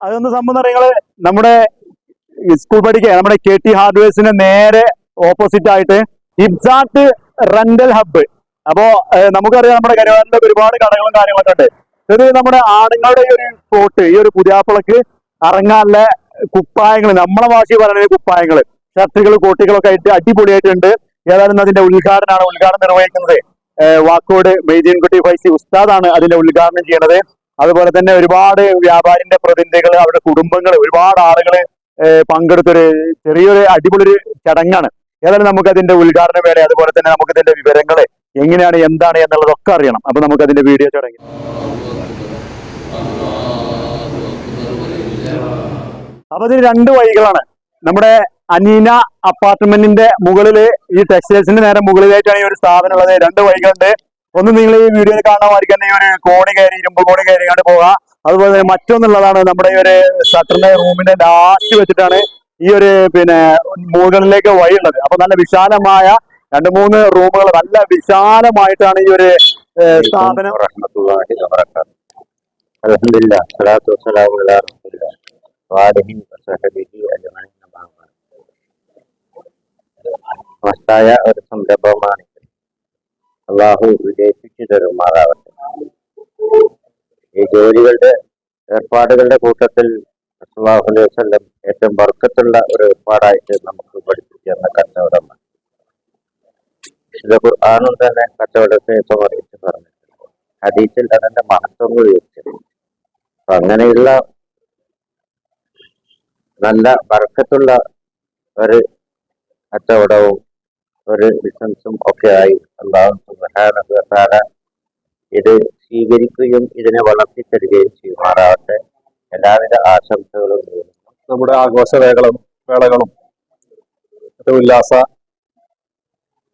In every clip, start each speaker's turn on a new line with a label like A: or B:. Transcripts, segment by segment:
A: അതൊന്ന് സംഭവം നിങ്ങൾ നമ്മുടെ സ്കൂൾ പഠിക്കുക നമ്മുടെ കെ ടി ഹാർഡ്വെയർസിന് നേരെ ഓപ്പോസിറ്റ് ആയിട്ട് ഇബ്സാട്ട് റെന്റൽ ഹബ്ബ്. അപ്പോ നമുക്കറിയാം നമ്മുടെ കരുവാനിലെ ഒരുപാട് കടകളും കാര്യങ്ങളൊക്കെ ഉണ്ട്. ഇത് നമ്മുടെ ആണുങ്ങളുടെ ഈ ഒരു സ്പോട്ട് ഈ ഒരു പുതിയാപ്പിളക്ക് ഇറങ്ങാനുള്ള കുപ്പായങ്ങൾ നമ്മളെ ഭാഷയിൽ പറയുന്നത് കുപ്പായങ്ങൾ ഷർട്ടുകൾ കോട്ടികളൊക്കെ ആയിട്ട് അടിപൊളിയായിട്ടുണ്ട്. ഏതായാലും അതിന്റെ ഉദ്ഘാടനമാണ് ഉദ്ഘാടനം നിർവഹിക്കുന്നത്. വാക്കോട് മെയ്തീൻകുട്ടി ഫൈസി ഉസ്താദാണ് അതിന്റെ ഉദ്ഘാടനം ചെയ്യണത്. അതുപോലെ തന്നെ ഒരുപാട് വ്യാപാരിന്റെ പ്രതിനിധികൾ അവരുടെ കുടുംബങ്ങൾ ഒരുപാട് ആളുകൾ പങ്കെടുത്തൊരു ചെറിയൊരു അടിപൊളി ഒരു ചടങ്ങാണ്. ഏതായാലും നമുക്ക് അതിന്റെ ഉദ്ഘാടന വേള അതുപോലെ തന്നെ നമുക്ക് ഇതിന്റെ വിവരങ്ങൾ എങ്ങനെയാണ് എന്താണ് എന്നുള്ളതൊക്കെ അറിയണം. അപ്പൊ നമുക്ക് അതിന്റെ വീഡിയോ തുടങ്ങി അപ്പൊ അതിന് രണ്ട് വഴികളാണ്. നമ്മുടെ അനീന അപ്പാർട്ട്മെന്റിന്റെ മുകളിൽ ഈ ടെക്സ്റ്റൈൽസിന്റെ നേരെ മുകളിലായിട്ടാണ് ഈ ഒരു സ്ഥാപനം ഉള്ളത്. രണ്ട് വഴികളുണ്ട്. ഒന്ന് നിങ്ങൾ ഈ വീഡിയോയിൽ കാണാമായിരിക്കും ഈ ഒരു കോണി കയറി ഇരുമ്പ് കോണി കയറി കണ്ട് പോകാം അതുപോലെ തന്നെ മറ്റൊന്നുള്ളതാണ് നമ്മുടെ ഈ ഒരു ഷട്ടറിന്റെ റൂമിന്റെ ലാസ്റ്റ് വെച്ചിട്ടാണ് ഈ ഒരു പിന്നെ മുകളിലേക്ക് വഴിയുള്ളത്. അപ്പൊ നല്ല വിശാലമായ രണ്ട് മൂന്ന് റൂമുകൾ നല്ല വിശാലമായിട്ടാണ് ഈ ഒരു സ്ഥാപനം
B: അൽഹംദുലില്ലാ സ്വലാത്തു വസ്സലാമു അലാ റസൂലില്ലാ വാലിഹി വസഹബിഹി അജ്മഈൻ. മഹത്തായ ഒരു സംരംഭമാണ്. അള്ളാഹു വിജയിപ്പിച്ചു തരുമാറാവട്ടെ ഈ ജോലികളുടെ ഏർപ്പാടുകളുടെ കൂട്ടത്തിൽ അള്ളാഹു അലൈഹി വസല്ലം ഏറ്റവും വർക്കത്തുള്ള ഒരു ഏർപ്പാടായിട്ട് നമുക്ക് പഠിപ്പിച്ചു തന്ന വിശുദ്ധ ഖുർആാനും തന്നെ കച്ചവടത്തിന് ഇപ്പൊ സമർപ്പിച്ച് പറഞ്ഞിട്ടുണ്ട്. ഹദീസിൽ അതിന്റെ മഹത്വം വിവരിച്ചിട്ടുണ്ട് അപ്പൊ അങ്ങനെയുള്ള നല്ല വർക്കത്തുള്ള ഒരു കച്ചവടവും ഒരു ബിസിനസ്സും ഒക്കെ ആയി അള്ളാഹു ഇത് സ്വീകരിക്കുകയും ഇതിനെ വളർത്തിത്തരികയും ചെയ്യുമാറാവട്ടെ എല്ലാവിധ ആശംസകളും
C: നമ്മുടെ ആഘോഷ വേളകളും വേളകളും ഉല്ലാസ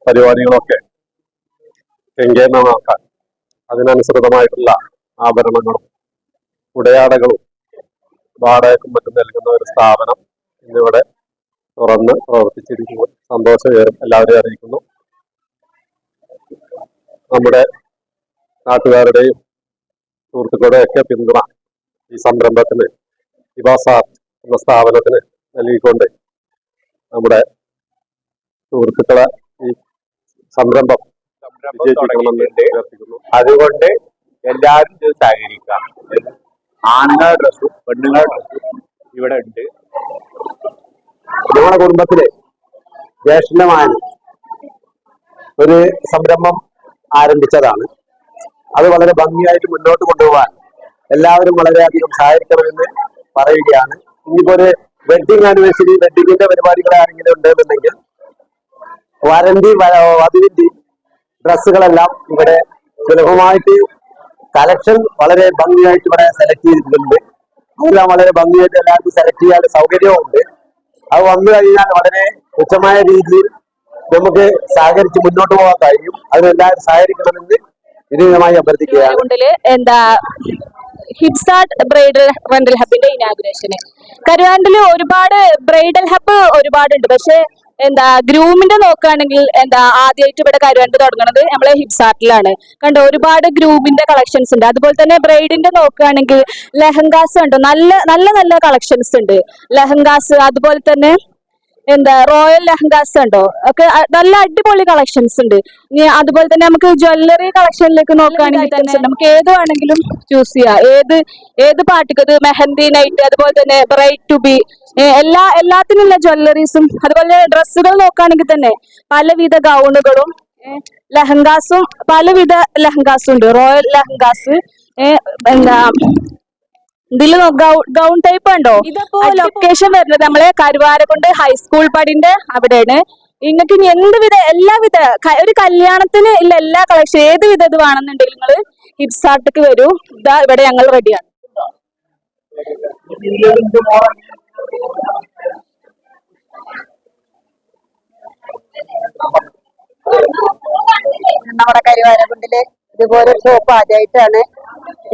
C: പരിപാടികളൊക്കെ സങ്കീർണമാക്കാൻ അതിനനുസൃതമായിട്ടുള്ള ആഭരണങ്ങളും ഉടയാടകളും വാടകയ്ക്കും മറ്റും നൽകുന്ന ഒരു സ്ഥാപനം ഇന്നിവിടെ തുറന്ന് പ്രവർത്തിച്ചിരിക്കുന്നു. സന്തോഷം എല്ലാവരെയും അറിയിക്കുന്നു. നമ്മുടെ നാട്ടുകാരുടെയും സുഹൃത്തുക്കളുടെ ഒക്കെ പിന്തുണ ഈ സംരംഭത്തിന് ഇവാസാർ എന്ന സ്ഥാപനത്തിന് നൽകിക്കൊണ്ട് നമ്മുടെ സുഹൃത്തുക്കളെ ഈ സംരംഭം തുടങ്ങിയിട്ടുണ്ട്.
D: അതുകൊണ്ട് എല്ലാവരും ഇത് സഹകരിക്കാം ആണുങ്ങളുടെ ഡ്രസ്സും പെണ്ണുങ്ങളുടെ ഡ്രസ്സും ഇവിടെ ഉണ്ട്.
A: നമ്മുടെ കുടുംബത്തിലെ ജ്യേഷ്ഠമായ ഒരു സംരംഭം ആരംഭിച്ചതാണ്. അത് വളരെ ഭംഗിയായിട്ട് മുന്നോട്ട് കൊണ്ടുപോകാൻ എല്ലാവരും വളരെയധികം സഹായിക്കണമെന്ന് പറയുകയാണ്. ഇനിയിപ്പോ ഒരു വെഡിങ് ആനിവേഴ്സറി വെഡിങ്ങിന്റെ പരിപാടികൾ ആരെങ്കിലും ഉണ്ടെന്നുണ്ടെങ്കിൽ വരന്റി വധുവിന്റെ ഡ്രസ്സുകളെല്ലാം ഇവിടെ സുലഭമായിട്ട് കളക്ഷൻ വളരെ ഭംഗിയായിട്ട് ഇവിടെ സെലക്ട് ചെയ്തിട്ടുണ്ട്. അതെല്ലാം വളരെ ഭംഗിയായിട്ട് എല്ലാവർക്കും സെലക്ട് ചെയ്യാനുള്ള സൗകര്യവും ഉണ്ട് അത് വന്നു കഴിഞ്ഞാൽ വളരെ തുച്ഛമായ രീതിയിൽ നമുക്ക് സഹകരിച്ച് മുന്നോട്ട് പോകാൻ കഴിയും. അതിനെല്ലാവരും സഹകരിക്കണമെന്ന് വിനീതമായി അഭ്യർത്ഥിക്കുകയാണ്.
E: എന്താ ഹിപ്സാർട്ട് ബ്രൈഡൽ റെന്റൽ ഹബിന്റെ ഇനാഗുറേഷന് കരുവാണ്ടിൽ ഒരുപാട് ബ്രൈഡൽ ഹബ് ഒരുപാടുണ്ട്. പക്ഷെ എന്താ ഗ്രൂമിന്റെ നോക്കുകയാണെങ്കിൽ എന്താ ആദ്യമായിട്ട് ഇവിടെ കരുവാണ്ട് തുടങ്ങുന്നത് നമ്മളെ ഹിപ്സാർട്ടിലാണ് കണ്ടോ ഒരുപാട് ഗ്രൂമിന്റെ കളക്ഷൻസ് ഉണ്ട്. അതുപോലെ തന്നെ ബ്രൈഡിന്റെ നോക്കുകയാണെങ്കിൽ ലെഹങ്കാസ് ഉണ്ട് നല്ല നല്ല നല്ല കളക്ഷൻസ് ഉണ്ട്. ലെഹങ്കാസ് അതുപോലെ തന്നെ എന്താ റോയൽ ലെഹങ്കാസ് ഉണ്ടോ ഒക്കെ നല്ല അടിപൊളി കളക്ഷൻസ് ഉണ്ട്. ഇനി അതുപോലെ തന്നെ നമുക്ക് ജ്വല്ലറി കളക്ഷനിലേക്ക് നോക്കുകയാണെങ്കിൽ തന്നെ. നമുക്ക് ഏത് വേണമെങ്കിലും ചൂസ് ചെയ്യാം. ഏത് ഏത് പാർട്ടിക്ക് അത് മെഹന്തി നൈറ്റ് അതുപോലെ തന്നെ ബ്രൈറ്റ് ടു ബി എല്ലാ എല്ലാത്തിനുള്ള ജ്വല്ലറീസും അതുപോലെ ഡ്രസ്സുകൾ നോക്കുകയാണെങ്കിൽ തന്നെ പലവിധ ഗൗണുകളും ലഹങ്കാസും പലവിധ ലഹങ്കാസും ഉണ്ട്. റോയൽ ലഹങ്കാസ് എന്താ ഇതിൽ ഗൗൺ ടൈപ്പ് ഉണ്ടോ? ഇതിപ്പോ ലൊക്കേഷൻ വരുന്നത് നമ്മളെ കരുവാരക്കുണ്ട് ഹൈസ്കൂൾ പടിന്റെ അവിടെയാണ്. നിങ്ങൾക്ക് ഇനി എന്തുവിധ എല്ലാവിധ ഒരു കല്യാണത്തിന് ഇല്ല എല്ലാ കളക്ഷൻ ഏത് വിധ ഇത് വേണമെന്നുണ്ടെങ്കിൽ നിങ്ങൾ ഹിപ്സാർട്ടിക്ക് വരൂ. ഇതാ ഇവിടെ ഞങ്ങൾ റെഡിയാണ്
F: നമ്മുടെ കരിവാരകുണ്ടിൽ ഇതുപോലെ ഷോപ്പ് ആദ്യമായിട്ടാണ്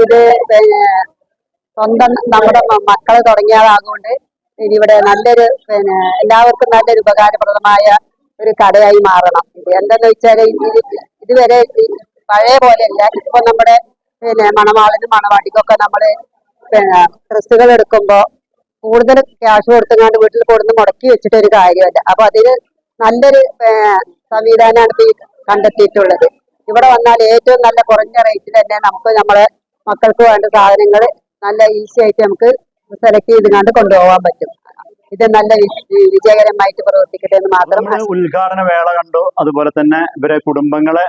F: ഇത് സ്വന്തം നമ്മുടെ മക്കളെ തുടങ്ങിയതാകൊണ്ട് ഇതിവിടെ നല്ലൊരു പിന്നെ എല്ലാവർക്കും നല്ലൊരു ഉപകാരപ്രദമായ ഒരു കടയായി മാറണം. ഇത് എന്തെന്ന് വെച്ചാൽ ഇതുവരെ പഴയ പോലെയല്ല. ഇപ്പൊ നമ്മുടെ പിന്നെ മണവാളിനും മണവാട്ടിക്കൊക്കെ നമ്മൾ പിന്നെ ഡ്രസ്സുകൾ എടുക്കുമ്പോ കൂടുതൽ ക്യാഷ് കൊടുത്തങ്ങാണ്ട് വീട്ടിൽ കൊടുന്ന് മുടക്കി വെച്ചിട്ട് ഒരു കാര്യമല്ല. അപ്പൊ അതിന് നല്ലൊരു സംവിധാനമാണ് ഇപ്പൊ കണ്ടെത്തിയിട്ടുള്ളത്. ഇവിടെ വന്നാൽ ഏറ്റവും നല്ല കുറഞ്ഞ റേറ്റിൽ തന്നെ നമുക്ക് നമ്മളെ മക്കൾക്ക് വേണ്ട സാധനങ്ങൾ നല്ല ഈസി ആയിട്ട് നമുക്ക് സെലക്ട് ചെയ്തുകൊണ്ട് കൊണ്ടുപോകാൻ പറ്റും. ഇത് നല്ല വിജയകരമായിട്ട് പ്രവർത്തിക്കട്ടെ എന്ന് മാത്രം
A: ഉദ്ഘാടന വേള കണ്ടു. അതുപോലെ തന്നെ ഇവരെ കുടുംബങ്ങളെ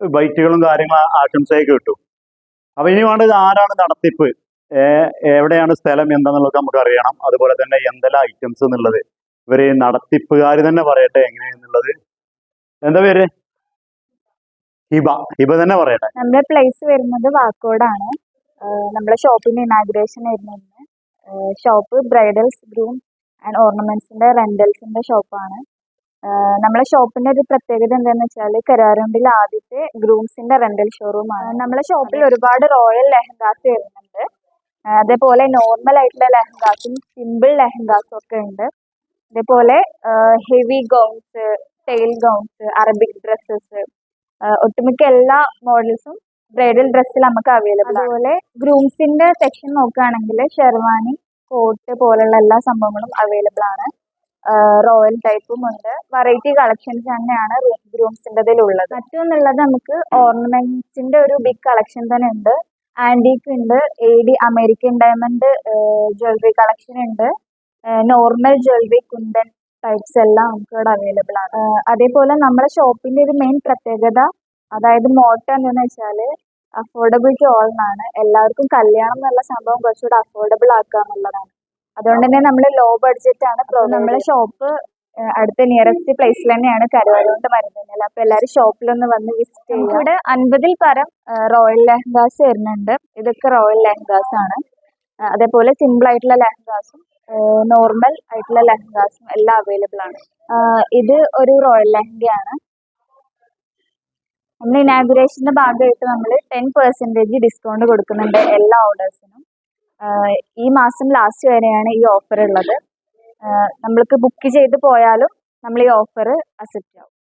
A: ബൈറ്റുകളും കാര്യങ്ങളും ആശംസയൊക്കെ കിട്ടു. അപ്പൊ ഇനി വേണ്ടത് ആരാണ് നടത്തിപ്പ്? എവിടെയാണ് സ്ഥലം എന്താന്നുള്ളത് നമുക്ക് അറിയണം. അതുപോലെ തന്നെ എന്തെല്ലാം ഐറ്റംസ് എന്നുള്ളത്. ഇവർ നടത്തിപ്പുകാർ തന്നെ പറയട്ടെ എങ്ങനെയാന്നുള്ളത്. എന്താ പേര്? ഹിബ ഹിബ തന്നെ പറയട്ടെ.
G: നമ്മുടെ പ്ലേസ് വരുന്നത് വാക്കോടാണ്. നമ്മുടെ ഷോപ്പിന്റെ ഇനാഗ്രേഷൻ വരുന്നത് ഷോപ്പ് ബ്രൈഡൽസ് ഗ്രൂം ആൻഡ് ഓർണമെന്റ്സിന്റെ റെന്റൽസിന്റെ ഷോപ്പാണ് നമ്മളെ ഷോപ്പിന്റെ ഒരു പ്രത്യേകത എന്താന്ന് വെച്ചാൽ കരാറുണ്ടിൽ ആദ്യത്തെ ഗ്രൂംസിന്റെ റെന്റൽ ഷോറൂം ആണ്. നമ്മളെ ഷോപ്പിൽ ഒരുപാട് റോയൽ ലെഹങ്കാസ് വരുന്നുണ്ട്. അതേപോലെ നോർമൽ ആയിട്ടുള്ള ലെഹങ്കാസും സിമ്പിൾ ലെഹങ്കാസും ഒക്കെ ഉണ്ട്. അതേപോലെ heavy gowns tail gowns Arabic dresses ഒട്ടുമിക്ക എല്ലാ മോഡൽസും ബ്രൈഡൽ ഡ്രസ്സിൽ നമുക്ക് അവൈലബിൾ അതുപോലെ ഗ്രൂംസിന്റെ സെക്ഷൻ നോക്കുകയാണെങ്കിൽ ഷെർവാണി കോട്ട് പോലുള്ള എല്ലാ സംഭവങ്ങളും അവൈലബിൾ ആണ്. റോയൽ ടൈപ്പും ഉണ്ട്. വെറൈറ്റി കളക്ഷൻസ് തന്നെയാണ് ഗ്രൂംസിന്റെ ഉള്ളത്. മറ്റൊന്നുള്ളത് നമുക്ക് ഓർണമെന്റ്സിന്റെ ഒരു ബിഗ് കളക്ഷൻ തന്നെ ഉണ്ട്. ആന്റീക്ക് ഉണ്ട് A D American diamond jewellery collection ഉണ്ട്. നോർമൽ ജ്വല്ലറി കുന്തൻ ടൈപ്സ് എല്ലാം നമുക്ക് ഇവിടെ അവൈലബിൾ ആണ് അതേപോലെ നമ്മുടെ ഷോപ്പിന്റെ ഒരു മെയിൻ പ്രത്യേകത അതായത് മോട്ടോ എന്താണെന്ന് വെച്ചാൽ അഫോർഡബിൾ ടു ഓൾ എന്നാണ്. എല്ലാവർക്കും കല്യാണം എന്നുള്ള സംഭവം കുറച്ചുകൂടെ അഫോർഡബിൾ ആക്കുക എന്നുള്ളതാണ്. അതുകൊണ്ട് തന്നെ നമ്മൾ ലോ ബഡ്ജറ്റ് ആണ് നമ്മുടെ ഷോപ്പ് അടുത്ത നിയറസ്റ്റ് പ്ലേസിൽ തന്നെയാണ് കരുവാരുകൊണ്ട് മരുന്നില്ല അപ്പൊ എല്ലാവരും ഷോപ്പിലൊന്ന് വന്ന് വിസിറ്റ് ചെയ്യുക. ഇവിടെ അൻപതിൽ പരം റോയൽ ലെഹങ്കാസ് വരുന്നുണ്ട്. ഇതൊക്കെ റോയൽ ലെഹങ്കാസ് ആണ്. അതേപോലെ സിമ്പിൾ ആയിട്ടുള്ള ലെഹങ്കാസും നോർമൽ ആയിട്ടുള്ള ലെഹങ്കാസും എല്ലാം അവൈലബിൾ ആണ്. ഇത് ഒരു റോയൽ ലെഹങ്കയാണ്. നമ്മൾ ഇനാഗുറേഷന്റെ ഭാഗമായിട്ട് നമ്മൾ ടെൻ പെർസെന്റേജ് ഡിസ്കൗണ്ട് കൊടുക്കുന്നുണ്ട് എല്ലാ ഓർഡേഴ്സിനും ഈ മാസം ലാസ്റ്റ് വരെയാണ് ഈ ഓഫർ ഉള്ളത്. നമ്മൾക്ക് ബുക്ക് ചെയ്ത് പോയാലും നമ്മൾ ഈ ഓഫർ അക്സെപ്റ്റ് ആവും.